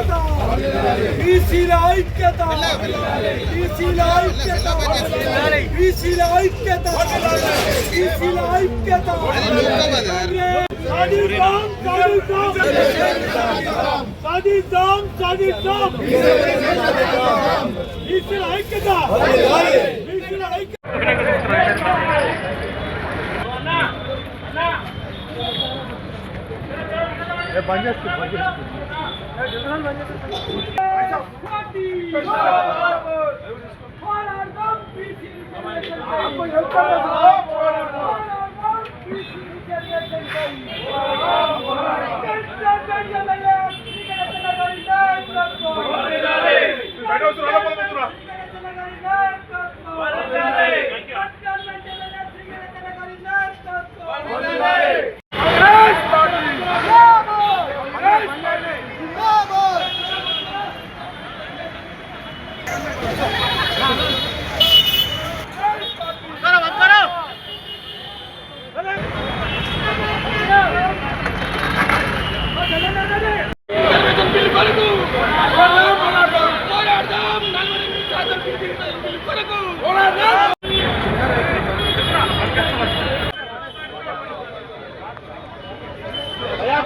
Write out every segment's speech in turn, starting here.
ఐక్యత. బీసీల ఐక్యత. బీసీల ఐక్యత. బీసీల ఐక్యత. బీసీల ఐక్యత. సాధిద్దాం సాధిద్దాం సాధిద్దాం సాధిద్దాం బీసీల ఐక్యత. E banyak tuh, banyak tuh. Ya jangan banyak tuh. Parti! Parti! Parti! Parti!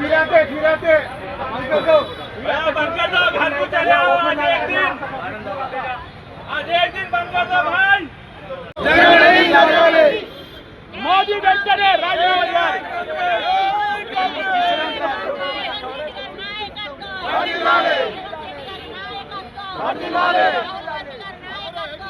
फिराते फिराते अंकल को बंद कर दो घर को चले आओ आज एक दिन आज एक दिन बंद कर दो भाई Modi Gadkari Rajiv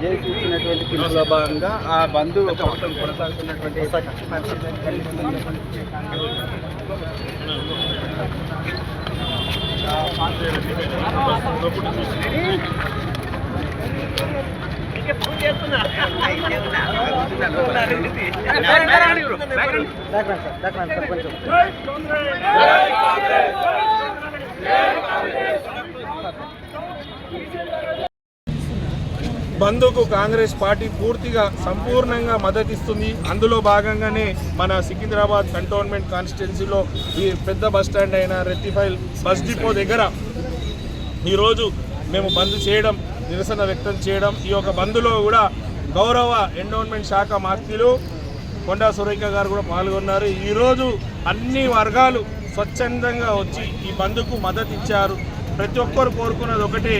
J C పిలుపులో భాగంగా ఆ బంధు కొనసాగుతున్నటువంటి కొంచెం బంధుకు కాంగ్రెస్ పార్టీ పూర్తిగా సంపూర్ణంగా మద్దతిస్తుంది. అందులో భాగంగానే మన సికింద్రాబాద్ కంటోన్మెంట్ కాన్స్టిట్యున్సీలో ఈ పెద్ద బస్ స్టాండ్ అయిన రెట్టిఫైల్ బస్ డిపో దగ్గర ఈరోజు మేము బంద్ చేయడం నిరసన వ్యక్తం చేయడం ఈ యొక్క బంద్లో కూడా గౌరవ ఎండోన్మెంట్ శాఖ మంత్రులు కొండా సురేఖ గారు కూడా పాల్గొన్నారు. ఈరోజు అన్ని వర్గాలు స్వచ్ఛందంగా వచ్చి ఈ బంద్కు మద్దతు ఇచ్చారు ప్రతి ఒక్కరు కోరుకున్నది ఒకటే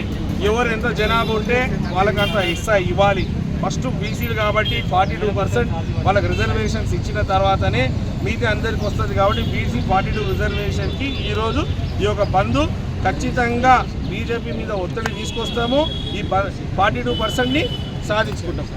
ఎవరు ఎంత జనాభా ఉంటే వాళ్ళకంత ఇస్తా ఇవ్వాలి. ఫస్ట్ బీసీలు కాబట్టి ఫార్టీ టూ పర్సెంట్ వాళ్ళకి రిజర్వేషన్స్ ఇచ్చిన తర్వాతనే మిగతా అందరికి వస్తుంది కాబట్టి బీసీ ఫార్టీ టూ రిజర్వేషన్కి ఈరోజు ఈ యొక్క బంధు ఖచ్చితంగా బీజేపీ మీద ఒత్తిడి తీసుకొస్తాము. ఈ ఫార్టీ టూ పర్సెంట్ని సాధించుకుంటాం.